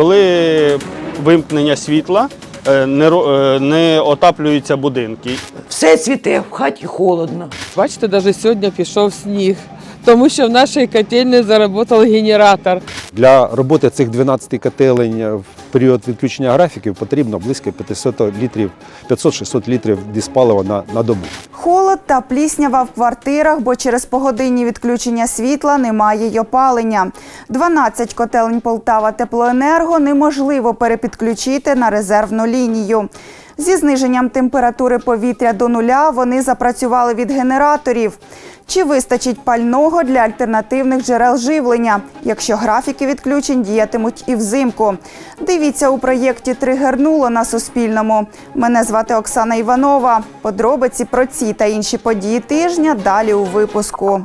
Коли вимкнення світла, е, не, е, не отаплюються будинки. Все цвіте, в хаті холодно. Бачите, навіть сьогодні пішов сніг, тому що в нашій котельні заработав генератор. Для роботи цих 12 котелень в період відключення графіків потрібно близько 500 літрів, 500-600 літрів диспалива на, на добу. Холод та пліснява в квартирах, бо через погодинні відключення світла немає й опалення. 12 котелень Полтава Теплоенерго неможливо перепідключити на резервну лінію. Зі зниженням температури повітря до нуля вони запрацювали від генераторів. Чи вистачить пального для альтернативних джерел живлення, якщо графіки відключень діятимуть і взимку? Дивіться у проєкті Тригернуло на Суспільному. Мене звати Оксана Іванова. Подробиці про ці та інші події тижня далі у випуску.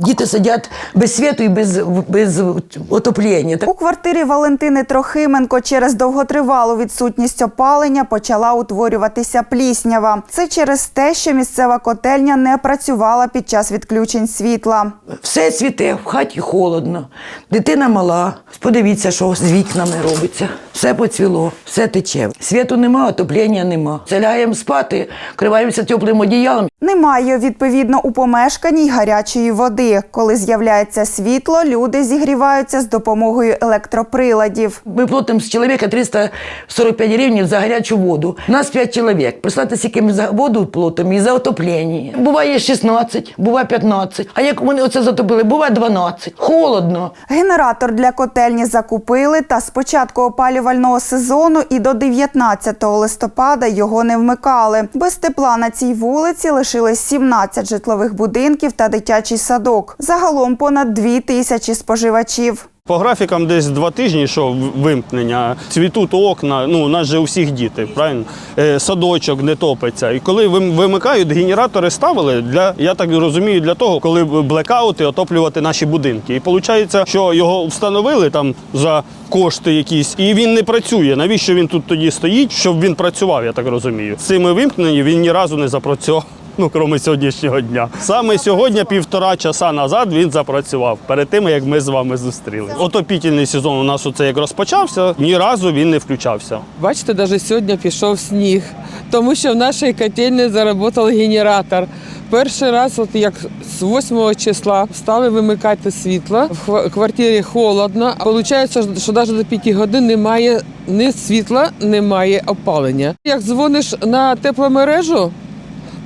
Діти сидять без світу і без, без отоплення. У квартирі Валентини Трохименко через довготривалу відсутність опалення почала утворюватися пліснява. Це через те, що місцева котельня не працювала під час відключень світла. Все цвіте, в хаті холодно. Дитина мала. Подивіться, що з вікнами робиться. Все поцвіло, все тече. Світу нема, отоплення нема. Заляємо спати, криваємося теплим одіялом. Немає відповідно у помешканні й гарячої води. Коли з'являється світло, люди зігріваються з допомогою електроприладів. Ми платимо з чоловіка 345 гривень за гарячу воду. Нас 5 чоловік. Представте, скільки ми за воду платимо і за отоплення. Буває 16, буває 15. А як вони оце затопили, буває 12. Холодно. Генератор для котельні закупили, та з початку опалювального сезону і до 19 листопада його не вмикали. Без тепла на цій вулиці лишились 17 житлових будинків та дитячий садок. Загалом понад 2 тисячі споживачів. По графікам десь два тижні, що вимкнення, цвітуть окна, ну у нас же у всіх діти, правильно? Е, садочок не топиться. І коли вим- вимикають, генератори ставили для, я так розумію, для того, коли блекаути отоплювати наші будинки. І виходить, що його встановили там за кошти якісь, і він не працює. Навіщо він тут тоді стоїть? Щоб він працював, я так розумію. З цими вимкненнями він ні разу не запрацював. Ну, крім сьогоднішнього дня. Саме сьогодні, півтора часа назад, він запрацював перед тим, як ми з вами зустрілися. Отопітельний сезон у нас оце як розпочався, ні разу він не включався. Бачите, навіть сьогодні пішов сніг, тому що в нашій котельні заработав генератор. Перший раз, от як з 8 числа, стали вимикати світло. В квартирі холодно. Получається, що навіть до 5 годин немає ні світла, немає опалення. Як дзвониш на тепломережу,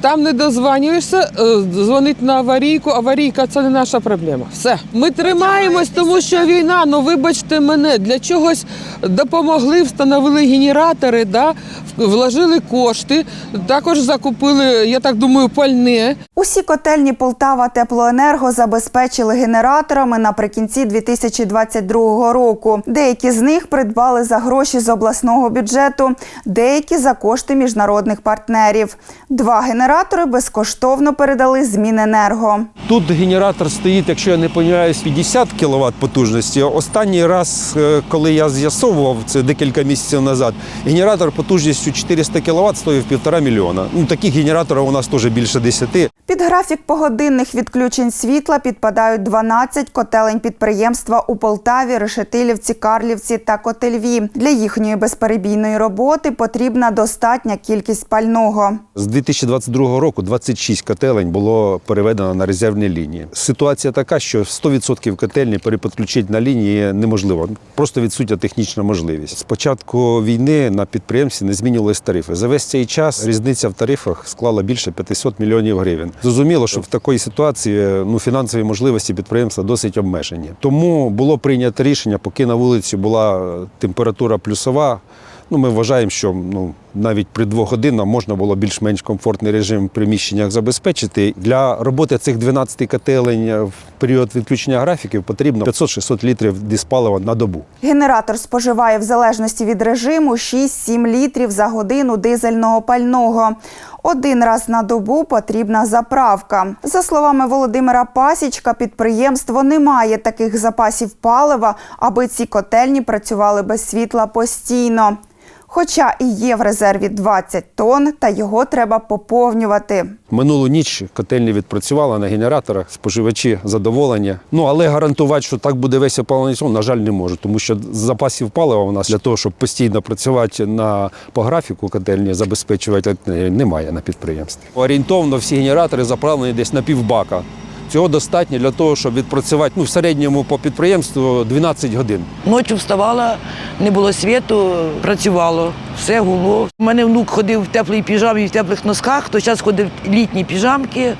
там не дозвонюєшся, е, дзвонить на аварійку. Аварійка це не наша проблема. Все. Ми тримаємось, тому що війна. Ну вибачте мене, для чогось допомогли, встановили генератори, да, вложили кошти, також закупили, я так думаю, пальне. Усі котельні Полтава Теплоенерго забезпечили генераторами наприкінці 2022 року. Деякі з них придбали за гроші з обласного бюджету, деякі за кошти міжнародних партнерів. Два генератори безкоштовно передали з Міненерго. Тут генератор стоїть, якщо я не помиляюсь, 50 кВт потужності. Останній раз, е, коли я з'ясовував це декілька місяців назад, генератор потужністю 400 кВт стоїв півтора мільйона. Ну таких генераторів у нас теж більше 10. Під графік погодинних відключень світла підпадають 12 котелень підприємства у Полтаві, Решетилівці, Карлівці та Котельві. Для їхньої безперебійної роботи потрібна достатня кількість пального. З 2022 року 26 котелень було переведено на резервні лінії. Ситуація така, що 100% котельні переподключити на лінії неможливо. Просто відсутня технічна можливість. З початку війни на підприємстві не змінювалися тарифи. За весь цей час різниця в тарифах склала більше 500 мільйонів гривень. Зрозуміло, що в такій ситуації ну, фінансові можливості підприємства досить обмежені. Тому було прийнято рішення, поки на вулиці була температура плюсова. Ну, ми вважаємо, що ну, навіть при двох годинах можна було більш-менш комфортний режим в приміщеннях забезпечити. Для роботи цих 12 котелень в період відключення графіків потрібно 500-600 літрів диспалива на добу. Генератор споживає в залежності від режиму 6-7 літрів за годину дизельного пального. Один раз на добу потрібна заправка. За словами Володимира Пасічка, підприємство не має таких запасів палива, аби ці котельні працювали без світла постійно. Хоча і є в резерві 20 тонн, та його треба поповнювати. Минулу ніч котельня відпрацювала на генераторах, споживачі задоволення. Ну але гарантувати, що так буде весь опалений сон, на жаль, не можу, тому що запасів палива у нас для того, щоб постійно працювати на по графіку котельні, забезпечувати немає на підприємстві. Орієнтовно всі генератори заправлені десь на півбака. Цього достатньо для того, щоб відпрацювати ну, в середньому по підприємству 12 годин. Ночі вставала, не було світу, працювало, все гуло. У мене внук ходив в теплій піжамі в теплих носках, то зараз ходив літні піжамки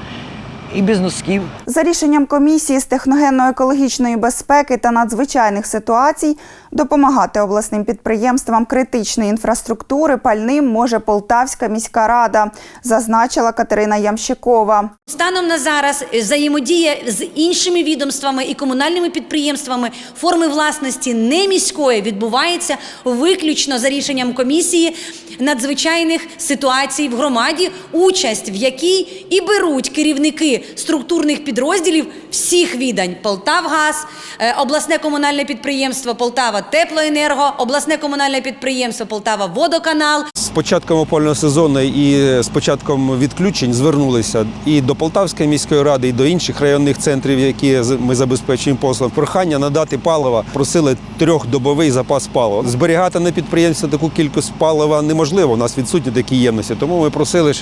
і без носків. За рішенням комісії з техногенно-екологічної безпеки та надзвичайних ситуацій допомагати обласним підприємствам критичної інфраструктури пальним може Полтавська міська рада, зазначила Катерина Ямщикова. Станом на зараз взаємодія з іншими відомствами і комунальними підприємствами форми власності не міської відбувається виключно за рішенням комісії надзвичайних ситуацій в громаді, участь в якій і беруть керівники структурних підрозділів всіх відань: Полтавгаз, е, обласне комунальне підприємство Полтава Теплоенерго, обласне комунальне підприємство Полтава Водоканал, початком опального сезону і з початком відключень звернулися і до Полтавської міської ради, і до інших районних центрів, які ми забезпечуємо послуг. Прохання надати палива. Просили трьохдобовий запас палива. Зберігати на підприємстві таку кількість палива неможливо. У нас відсутні такі ємності. Тому ми просили,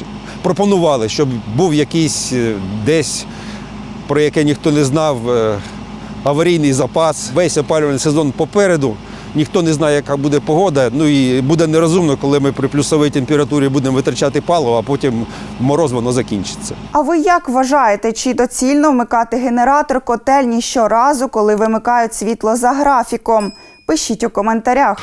пропонували, щоб був якийсь е, десь, про яке ніхто не знав, е, аварійний запас. Весь опалювальний сезон попереду. Ніхто не знає, яка буде погода. Ну і буде нерозумно, коли ми при плюсовій температурі будемо витрачати паливо, а потім мороз воно закінчиться. А ви як вважаєте, чи доцільно вмикати генератор котельні щоразу, коли вимикають світло за графіком? Пишіть у коментарях.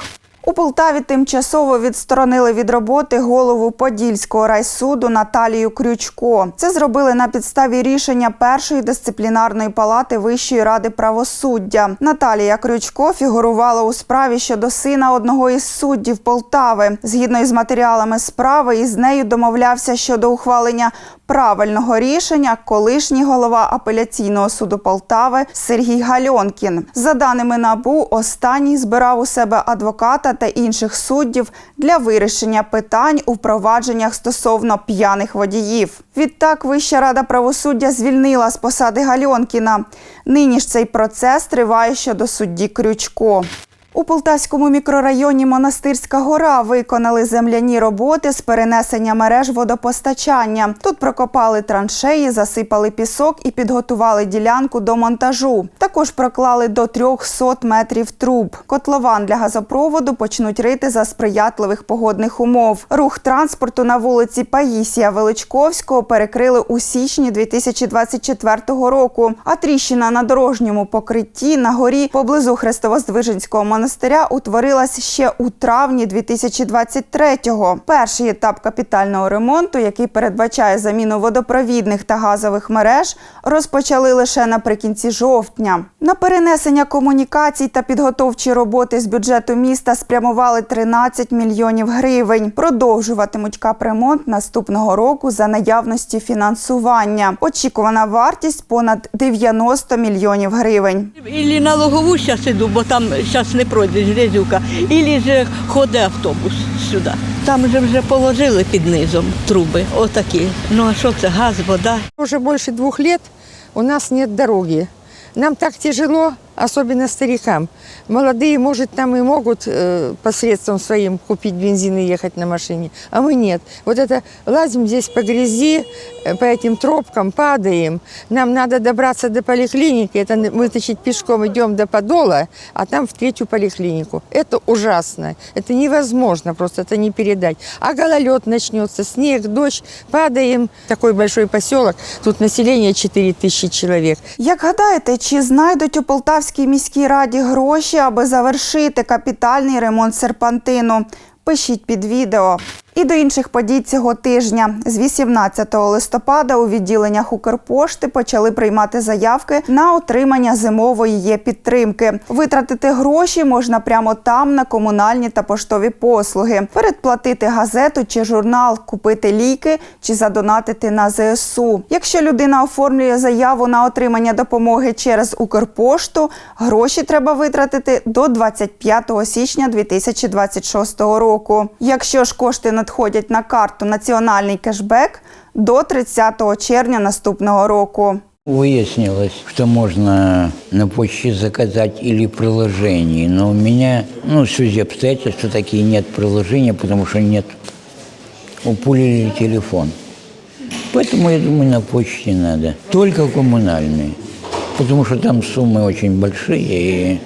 У Полтаві тимчасово відсторонили від роботи голову Подільського райсуду Наталію Крючко. Це зробили на підставі рішення першої дисциплінарної палати Вищої ради правосуддя. Наталія Крючко фігурувала у справі щодо сина одного із суддів Полтави. Згідно із матеріалами справи, із нею домовлявся щодо ухвалення правильного рішення колишній голова апеляційного суду Полтави Сергій Гальонкін. За даними НАБУ, останній збирав у себе адвоката та інших суддів для вирішення питань у провадженнях стосовно п'яних водіїв. Відтак Вища рада правосуддя звільнила з посади Гальонкіна. Нині ж цей процес триває щодо судді Крючко. У Полтавському мікрорайоні Монастирська гора виконали земляні роботи з перенесення мереж водопостачання. Тут прокопали траншеї, засипали пісок і підготували ділянку до монтажу. Також проклали до 300 метрів труб. Котлован для газопроводу почнуть рити за сприятливих погодних умов. Рух транспорту на вулиці Паїсія Величковського перекрили у січні 2024 року. А тріщина на дорожньому покритті на горі поблизу Хрестовоздвиженського монастиря утворилась ще у травні 2023-го. Перший етап капітального ремонту, який передбачає заміну водопровідних та газових мереж, розпочали лише наприкінці жовтня. На перенесення комунікацій та підготовчі роботи з бюджету міста спрямували 13 мільйонів гривень. Продовжуватимуть капремонт наступного року за наявності фінансування. Очікувана вартість понад 90 мільйонів гривень. Ілі на логову зараз іду, бо там зараз не пройдеш грязюка, ілі же ходить автобус сюди. Там же вже положили під низом труби, отакі. Ну а що це, газ, вода? Уже більше двох лет у нас нет дороги. Нам так тяжело, особенно старикам. Молодые, может, там и могут э, посредством своим купить бензин и ехать на машине, а мы нет. Вот это лазим здесь по грязи, э, по этим тропкам, падаем. Нам надо добраться до поликлиники, это н- вытащить пешком идем до Подола, а там в третью поликлинику. Это ужасно, это невозможно просто, это не передать. А гололед начнется, снег, дождь, падаем. Такой большой поселок, тут население 4 тысячи человек. Як гадаєте, чи знайдуть у Полтавській міській раді гроші, аби завершити капітальний ремонт серпантину? Пишіть під відео. І до інших подій цього тижня з 18 листопада у відділеннях Укрпошти почали приймати заявки на отримання зимової є підтримки. Витратити гроші можна прямо там на комунальні та поштові послуги, передплатити газету чи журнал, купити ліки чи задонатити на ЗСУ. Якщо людина оформлює заяву на отримання допомоги через Укрпошту, гроші треба витратити до 25 січня 2026 року. Якщо ж кошти надходять на карту Національний кешбек до 30 червня наступного року. Выяснилось, что можно на почте заказать или в приложении, но у меня, ну, в связи обстоятельств, что такие нет приложения, потому что нет, упулили телефон. Поэтому, я думаю, на почте надо. Только коммунальные, потому что там суммы очень большие, и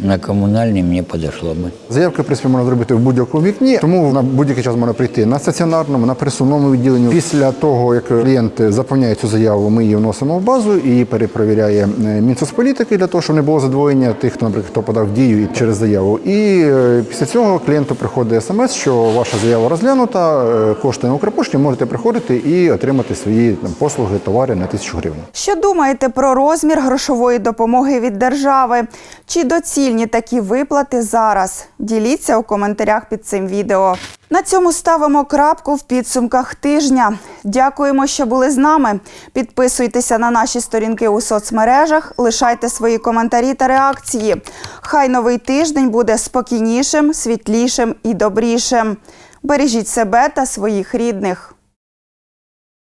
на коммунальные мне подошло бы. Заявки, в принципі, можна зробити в будь-якому вікні, тому на будь-який час можна прийти на стаціонарному, на присувному відділенні. Після того, як клієнт заповняє цю заяву, ми її вносимо в базу і перепровіряє е, Мінсоцполітики для того, щоб не було задвоєння тих, хто, наприклад, хто подав дію і через заяву. І е, після цього клієнту приходить смс, що ваша заява розглянута, е, кошти на Укрпошті, можете приходити і отримати свої там, послуги, товари на тисячу гривень. Що думаєте про розмір грошової допомоги від держави? Чи доцільні такі виплати зараз? Діліться у коментарях під цим відео. На цьому ставимо крапку в підсумках тижня. Дякуємо, що були з нами. Підписуйтеся на наші сторінки у соцмережах, лишайте свої коментарі та реакції. Хай новий тиждень буде спокійнішим, світлішим і добрішим. Бережіть себе та своїх рідних.